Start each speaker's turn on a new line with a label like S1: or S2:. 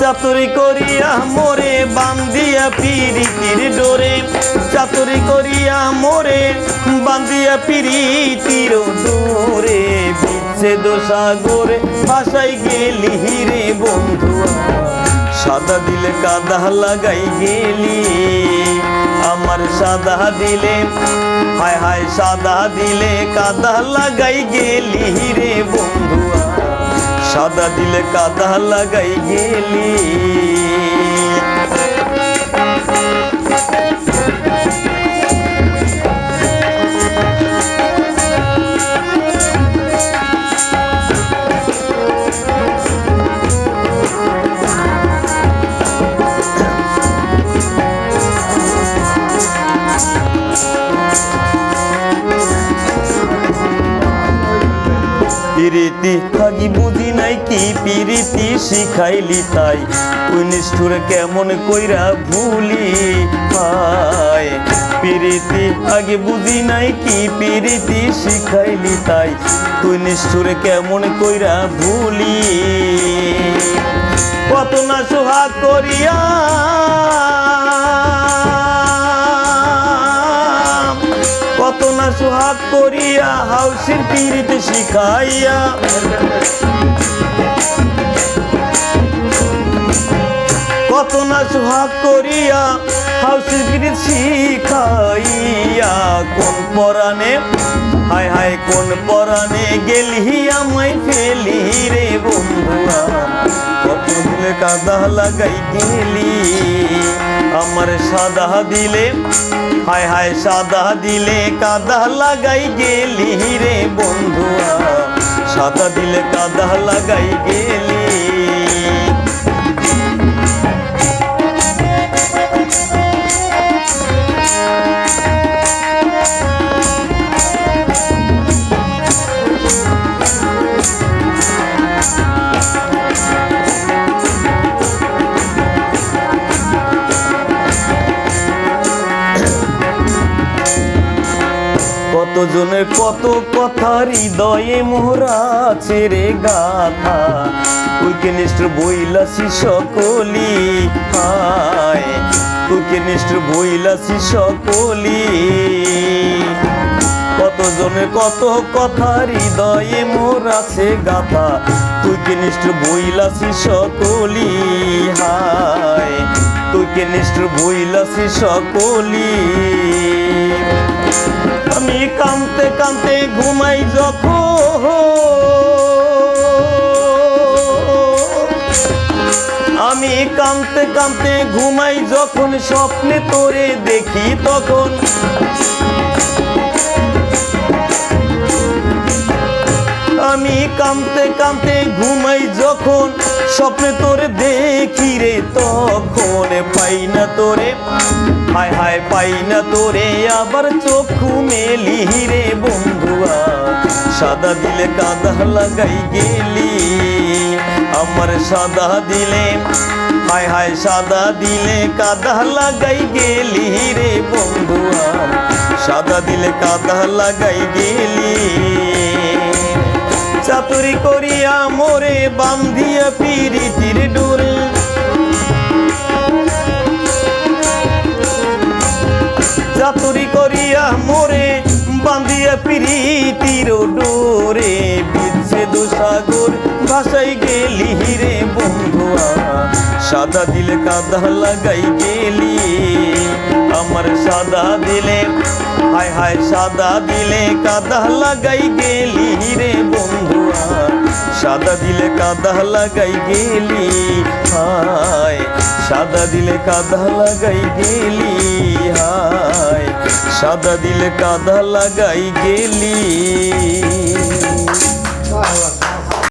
S1: চাতুরি করিয়া মোরে বান্দিয়া পিরিতির ডোরে। চাতুরি করিয়া মোরে বান্দিয়া পিরিতির ডোরে। বিচ্ছেদ সাগরে ভাসাই গেলি রে বন্ধু সাদা দিলে কাদা লাগাই গেলি। আমার সাদা দিলে, হায় হায় সাদা দিলে কাদা লাগাই গেলি রে বন্ধুয়া। সাদা দিলে কাদা লাগাই গেলি। পিরিতি। থাকি বুঝি নাই কি পিরিতি, শিখাইলি তাই। তুই নিষ্ঠুর কেমন কইরা ভুলি হায় পিরিতি, আগে বুঝি নাই কি পিরিতি, শিখাইলি তাই। তুই নিষ্ঠুর কেমন কইরা ভুলি কত না সোহাগ করিয়া সোহাগ করিয়া হাউসের পীড়িতে শিখাইয়া। কত না সোহাগ করিয়া হাউসের পীড়িত শিখাইয়া কোন পরাণে হায় হায়, কোন পরাণে গেলি আমায় ফেলি রে বন্ধুয়া কত দিলে কাদা লাগাই গেলি আমার সাদা দিলে, হায় হায়, সাদা দিলে কাদা লাগাই গেলি রে বন্ধুয়া সাদা দিলে কাদা লাগাই গেলি। কতজনের কত কথা হৃদয়ে মোহরা ছেড়ে গাথা? তুইকে নিষ্ঠুর বইলাসি সকলি হায়। তুইকে নিষ্ঠুর বইলাসি সকলি কতজনের কত কথা হৃদয়ে মোর আছে গাথা? তুই কে নিষ্ঠুর বইলাসি সকলি হায়। তুই কে নিষ্ঠুর বইলাসি সকলি আমি কামতে কামতে ঘুমাই যখন। আমি কামতে কামতে ঘুমাই যখন, স্বপ্নে তোরে দেখি তখন। আমি কামতে কামতে ঘুমাই যখন, স্বপ্নে তোরে দেখি রে তখন। পাই না তোরে হায় হায় পাই না তোরে, আবার চক্ষু মেলি রে বন্ধুয়া। সাদা দিলে কাদা লাগাই গেলি, আমার সাদা দিলে, হায় হায় সাদা দিলে কাদা লাগাই গেলি রে বন্ধুয়া। সাদা দিলে কাদা লাগাই গেলি। চাতুরি করিয়া মোরে বান্ধিয়া পিরিতির পিরিতির ডোরে বিচ্ছেদ সাগর ভাসাই গেলি রে বন্ধুয়া সাদা দিলে কাদা লাগাই গেলি। আমার সাদা দিলে, হায় হায় সাদা দিলে কাদা লাগাই গেলি রে বন্ধুয়া সাদা দিলে কাদা লাগাই গেলি, হায়, সাদা দিলে কাদা লাগাই গেলি। সাদা দিলে কাদা লাগাই গেলি।